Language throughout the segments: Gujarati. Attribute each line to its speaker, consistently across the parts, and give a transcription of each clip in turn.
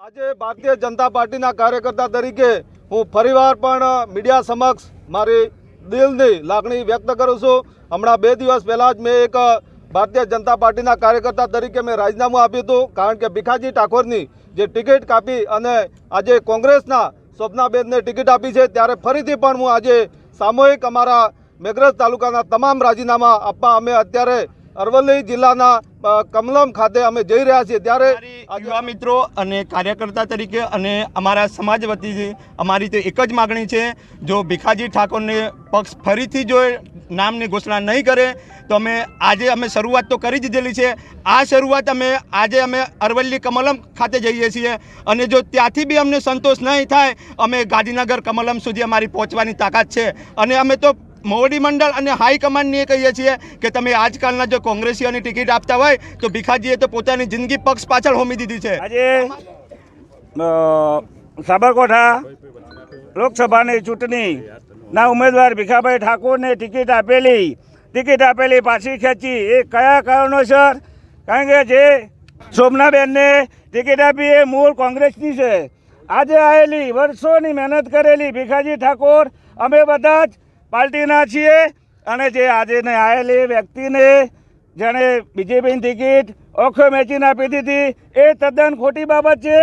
Speaker 1: આજે ભારતીય જનતા પાર્ટીના કાર્યકર્તા તરીકે હું ફરીવાર પણ મીડિયા સમક્ષ મારી દિલની લાગણી વ્યક્ત કરું છું. હમણાં બે દિવસ પહેલાં જ મેં એક ભારતીય જનતા પાર્ટીના કાર્યકર્તા તરીકે મેં રાજીનામું આપ્યું હતું. કારણ કે ભીખાજી ઠાકોરની જે ટિકિટ કાપી અને આજે કોંગ્રેસના સ્વપ્નાબેનને ટિકિટ આપી છે, ત્યારે ફરીથી પણ હું આજે સામૂહિક અમારા મેઘરજ તાલુકાના તમામ રાજીનામા આપવા અમે અત્યારે અરવલ્લી જિલ્લાના કમલમ ખાતે અમે જઈ રહ્યા છીએ. ત્યારે
Speaker 2: યુવા મિત્રો અને કાર્યકર્તા તરીકે અને અમારા સમાજ વતી અમારી તો એક જ માગણી છે, જો ભીખાજી ઠાકોરને પક્ષ ફરીથી જો નામની ઘોષણા નહીં કરે, તો અમે આજે અમે શરૂઆત તો કરી દીધેલી છે. આ શરૂઆત અમે આજે અમે અરવલ્લી કમલમ ખાતે જઈએ છીએ અને જો ત્યાંથી બી અમને સંતોષ નહીં થાય, અમે ગાંધીનગર કમલમ સુધી અમારી પહોંચવાની તાકાત છે. અને અમે તો મોવડી મંડળ અને હાઈકમાન્ડને એ કહીએ છીએ કે તમે આજકાલના જો કોંગ્રેસીઓની ટિકિટ આપતા હોય, તો ભીખાજીએ તો પોતાની જિંદગી પક્ષ પાછળ હોમી દીધી છે.
Speaker 3: આજે સાબરકોઠા લોકસભાની ચૂંટણીના ઉમેદવાર ભીખાભાઈ ઠાકોરને ટિકિટ આપેલી ટિકિટ આપેલી પાછી ખેંચી. એ કયા કારણોસર? કારણ કે જે શોભનાબેનને ટિકિટ આપી એ મૂળ કોંગ્રેસની છે. આજે આવેલી, વર્ષોની મહેનત કરેલી ભીખાજી ઠાકોર, અમે બધા જ પાર્ટીના છીએ અને જે આજે ને આવેલી વ્યક્તિને જેણે બીજેપીની ટિકિટ ઓખો મેચીને આપી દીધી, એ તદ્દન ખોટી બાબત છે.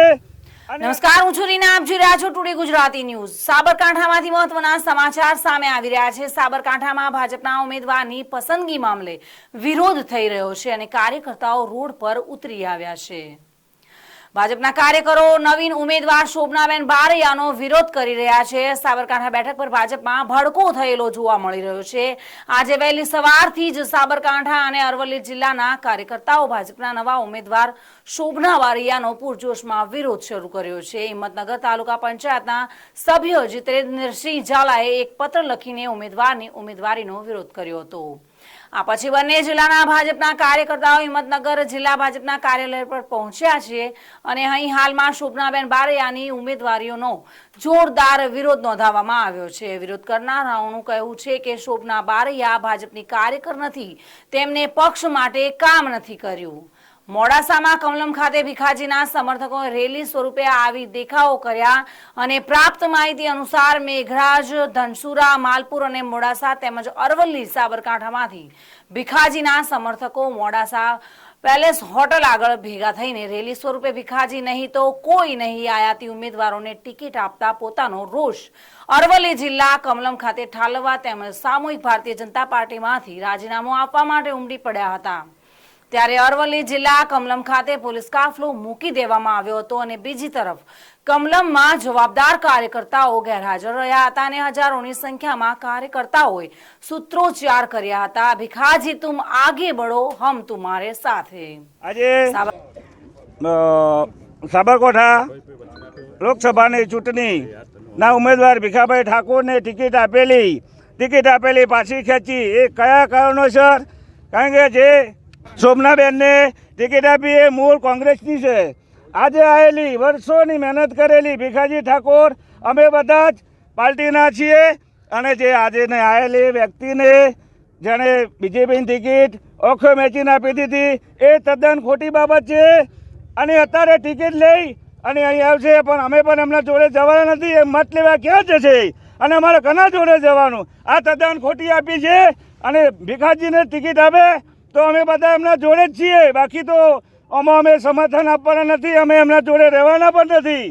Speaker 4: નમસ્કાર, હું છું રીના, આપ જોઈ રહ્યા છો ટુડે ગુજરાતી ન્યૂઝ. સાબરકાંઠામાંથી મહત્વના સમાચાર સામે આવી રહ્યા છે. સાબરકાંઠામાં ભાજપના ઉમેદવારની પસંદગી મામલે વિરોધ થઈ રહ્યો છે અને કાર્યકર્તાઓ રોડ પર ઉતરી આવ્યા છે. ભાજપના કાર્યકરો, નવીન ઉમેદવાર શોભનાબેન બારૈયાનો વિરોધ કરી રહ્યા છે. સાબરકાંઠા બેઠક પર ભાજપમાં ભડકો થયેલો જોવા મળી રહ્યો છે. આજે વહેલી સવારથી જ સાબરકાંઠા અને અરવલ્લી જિલ્લાના કાર્યકર્તાઓ ભાજપના નવા ઉમેદવાર શોભના બારૈયાનો પૂરજોશમાં વિરોધ શરૂ કર્યો છે. હિંમતનગર તાલુકા પંચાયતના સભ્ય જીતેન્દ્રસિંહ ઝાલાએ એક પત્ર લખીને ઉમેદવારની ઉમેદવારીનો વિરોધ કર્યો હતો. આ પછી બંને જિલ્લાના ભાજપના કાર્યકર્તાઓ હિંમતનગર જિલ્લા ભાજપના કાર્યાલય પર પહોંચ્યા છે અને અહીં હાલમાં શોભનાબેન બારૈયાની ઉમેદવારીઓનો જોરદાર વિરોધ નોંધાવવામાં આવ્યો છે. વિરોધ કરનારાઓનું કહેવું છે કે શોભના બારૈયા ભાજપની કાર્યકર નથી. તેમને પક્ષ માટે કામ નથી કર્યું. મોડાસામાં કમલમ ખાતે ભીખાજીના સમર્થકોએ રેલી સ્વરૂપે આવી દેખાવો કર્યા અને પ્રાપ્ત માહિતી અનુસાર મેઘરાજ, ધનસુરા, માલપુર અને મોડાસા તેમજ અરવલ્લી, સાબરકાંઠામાંથી ભીખાજીના સમર્થકો મોડાસા પેલેસ હોટલ આગળ ભેગા થઈને રેલી સ્વરૂપે ભીખાજી નહીં તો કોઈ નહીં આયાતી ઉમેદવારોને ટિકિટ આપતા પોતાનો રોષ. અરવલ્લી જિલ્લા કમલમ ખાતે ઠાલવા તેમજ સામૂહિક ભારતીય જનતા પાર્ટીમાંથી રાજીનામું આપવા માટે ઉમટી પડ્યા હતા. ત્યારે અરવલ્લી જિલ્લા કમલમ ખાતે પોલીસ કાફલો મૂકી દેવામાં આવ્યો હતો અને બીજી તરફ કમલમમાં જવાબદાર કાર્યકર્તાઓ ગેરહાજર રહ્યા હતા અને હજારોની સંખ્યામાં કાર્યકર્તાઓએ સૂત્રોચ્ચાર કર્યા હતા. ભિખાજી તુમ આગે બળો હમ તુમારે સાથે.
Speaker 3: આજે સાબરકોઠા લોકસભાની ચૂંટણીના ઉમેદવાર ભીખાભાઈ ઠાકોરને ટિકિટ આપેલી ટિકિટ આપેલી પાછી ખેંચી. એ કયા કારણોસર? કારણ કે જે શોભનાબેનને ટિકિટ આપી એ મૂળ કોંગ્રેસની છે. આજે આવેલી વર્ષોની મહેનત કરેલી ભીખાજી ઠાકોર, અમે બધા જ પાર્ટીના છીએ અને જે આજે આવેલી વ્યક્તિને જેણે બીજેપીની ટિકિટ ઓખો મેચીને આપી દીધી એ તદ્દન ખોટી બાબત છે અને અત્યારે ટિકિટ લઈ અને અહીં આવશે પણ અમે પણ એમના જોડે જવાના નથી, એ મત લેવા ક્યાં જશે? અને અમારે કના જોડે જવાનું? આ તદ્દન ખોટી આપી છે અને ભીખાજીને ટિકિટ આપે તો અમે બધા એમના જોડે જ છીએ. બાકી તો આમાં અમે સમર્થન આપવાના નથી, અમે એમના જોડે રહેવાના પણ નથી.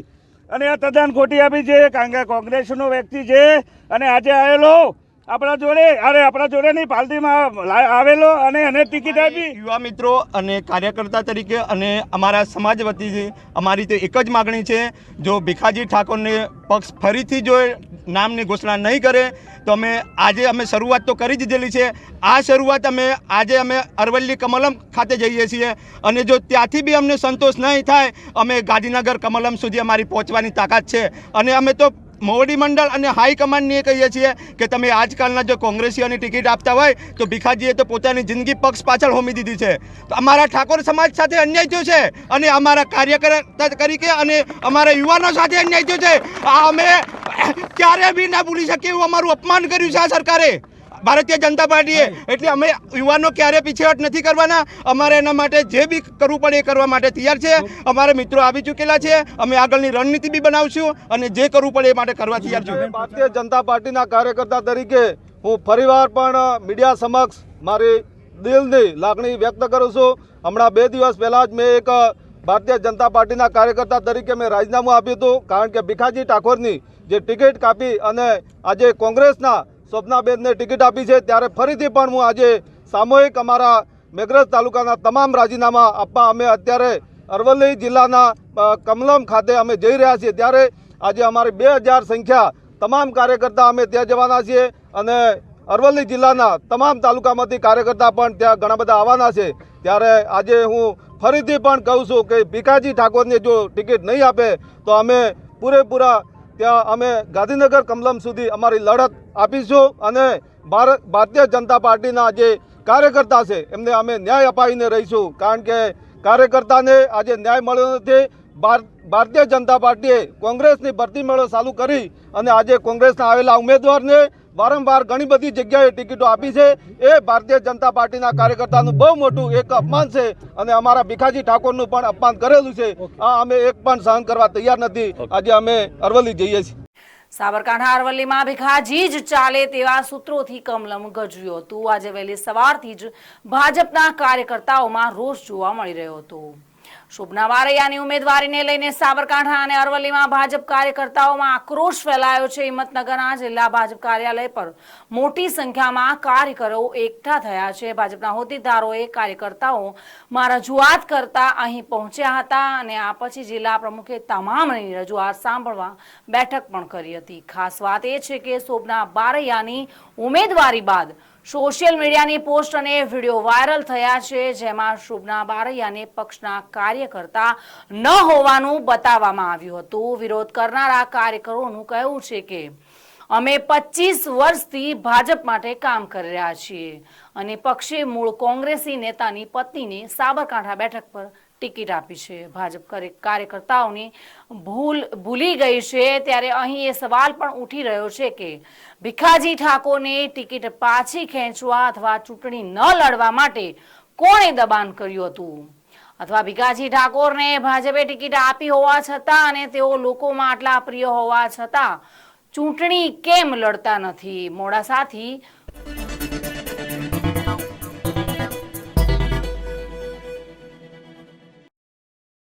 Speaker 3: અને આ તદ્દન ખોટી આપી છે. કારણ કે કોંગ્રેસનો વ્યક્તિ છે. અને આજે આવેલો આપણા જોડે અરે આપણા જોડે નહીં પાર્ટીમાં આવેલો અને એને ટિકિટ આપી.
Speaker 2: યુવા મિત્રો અને કાર્યકર્તા તરીકે અને અમારા સમાજ વતીથી અમારી તો એક જ માગણી છે જો ભીખાજી ઠાકોરને પક્ષ ફરીથી જો નામની ઘોષણા નહીં કરે તો અમે આજે અમે શરૂઆત તો કરી દીધેલી છે. આ શરૂઆત અમે આજે અમે અરવલ્લી કમલમ ખાતે જઈએ છીએ અને જો ત્યાંથી બી અમને સંતોષ નહીં થાય અમે ગાંધીનગર કમલમ સુધી અમારી પહોંચવાની તાકાત છે. અને અમે તો મોવડી મંડળ અને હાઈકમાન્ડને એ કહીએ છીએ કે તમે આજકાલના જો કોંગ્રેસીઓની ટિકિટ આપતા હોય, તો ભીખાજીએ તો પોતાની જિંદગી પક્ષ પાછળ હોમી દીધી છે. તો અમારા ઠાકોર સમાજ સાથે અન્યાય થયો છે અને અમારા કાર્યકર્તા તરીકે અને અમારા યુવાનો સાથે અન્યાય થયો છે. આ અમે ક્યારે બી ના ભૂલી શકીએ એવું અમારું અપમાન કર્યું છે આ સરકારે. ભારતીય જનતા પાર્ટીએ. એટલે અમે યુવાનો ક્યારે પીછેહટ નથી કરવાના. અમારે એના માટે જે બી કરવું પડે એ કરવા માટે તૈયાર છે. અમારા મિત્રો આવી ચૂકેલા છે. અમે આગળની રણનીતિ બી બનાવશું અને જે કરવું પડે એ માટે કરવા તૈયાર છું.
Speaker 1: ભારતીય જનતા પાર્ટીના કાર્યકર્તા તરીકે હું ફરીવાર પણ મીડિયા સમક્ષ મારી દિલની લાગણી વ્યક્ત કરું છું. હમણાં બે દિવસ પહેલાં જ મેં એક ભારતીય જનતા પાર્ટીના કાર્યકર્તા તરીકે મેં રાજીનામું આપ્યું હતું. કારણ કે ભીખાજી ઠાકોરની જે ટિકિટ કાપી અને આજે કોંગ્રેસના સ્વપ્નાબેનને ટિકિટ આપી છે. ત્યારે ફરીથી પણ હું આજે સામૂહિક અમારા મેઘરજ તાલુકાના તમામ રાજીનામા આપવા અમે અત્યારે અરવલ્લી જિલ્લાના કમલમ ખાતે અમે જઈ રહ્યા છીએ. ત્યારે આજે અમારી બે સંખ્યા તમામ કાર્યકર્તા અમે ત્યાં જવાના છીએ અને અરવલ્લી જિલ્લાના તમામ તાલુકામાંથી કાર્યકર્તા પણ ત્યાં ઘણા બધા આવવાના છે. ત્યારે આજે હું ફરીથી પણ કહું છું કે ભીખાજી ઠાકોરને જો ટિકિટ નહીં આપે તો અમે પૂરેપૂરા ત્યાં અમે ગાંધીનગર કમલમ સુધી અમારી લડત આપીશું અને ભારત, ભારતીય જનતા પાર્ટીના જે કાર્યકર્તા છે, એમને અમે ન્યાય અપાવીને રહીશું. કારણ કે કાર્યકર્તાને આજે ન્યાય મળ્યો નથી. ભારતીય જનતા પાર્ટીએ કોંગ્રેસની ભરતી મેળો ચાલુ કરી અને આજે કોંગ્રેસના આવેલા ઉમેદવારને વારંવાર ઘણી બધી જગ્યાએ ટિકિટો આપી છે. એ ભારતીય જનતા પાર્ટીના કાર્યકર્તાનું બહુ મોટું એક અપમાન છે અને અમારા ભીખાજી ઠાકોરનું પણ અપમાન કરેલું છે. આ અમે એક પણ સહન કરવા તૈયાર નથી. આજે અમે અરવલ્લી જઈએ છીએ.
Speaker 4: સાબરકાંઠા અરવલ્લીમાં ભીખાજી જ ચાલે તેવા સૂત્રોથી કમલમ ગજ્યું હતું. આજે વહેલી સવારથી જ ભાજપના કાર્યકર્તાઓમાં રોષ જોવા મળી રહ્યો હતો. શોભના બારૈયાની ઉમેદવારીને લઈને સાબરકાંઠા અને અરવલ્લીમાં ભાજપ કાર્યકર્તાઓમાં આક્રોશ ફેલાયો છે. હિંમતનગરના જિલ્લા ભાજપ કાર્યાલય પર મોટી સંખ્યામાં કાર્યકરો એકઠા થયા છે. ભાજપના હોદ્દેદારોએ કાર્યકર્તાઓ માં રજૂઆત કરતા અહીં પહોંચ્યા હતા અને આ પછી જિલ્લા પ્રમુખે તમામની રજૂઆત સાંભળવા બેઠક પણ કરી હતી. ખાસ વાત એ છે કે શોભના બારૈયાની ઉમેદવારી બાદ સોશિયલ મીડિયાની પોસ્ટ અને વીડિયો વાયરલ થયા છે, જેમાં શુભના બારૈયાને પક્ષના કાર્યકર્તા ન હોવાનું બતાવવામાં આવ્યું હતું. વિરોધ કરનારા કાર્યકરોનું કહેવું છે કે, અમે પચીસ વર્ષથી ભાજપ માટે કામ કરી રહ્યા છીએ અને પક્ષે મૂળ કોંગ્રેસી નેતાની પત્નીને સાબરકાંઠા બેઠક પર ટિકિટ આપી છે. ભાજપ કાર્યકર્તાઓની ભૂલ ભૂલી ગઈ છે. ત્યારે અહીં એ સવાલ પણ ઉઠી રહ્યો છે કે ભીખાજી ઠાકોરને ટિકિટ પાછી ખેંચવા અથવા ચૂંટણી ન લડવા માટે કોણે દબાણ કર્યું હતું? અથવા ભીખાજી ઠાકોરને ભાજપે ટિકિટ આપી હોવા છતાં અને તેઓ લોકોમાં આટલા પ્રિય હોવા છતાં ચૂંટણી કેમ લડતા નથી? મોડાસાથી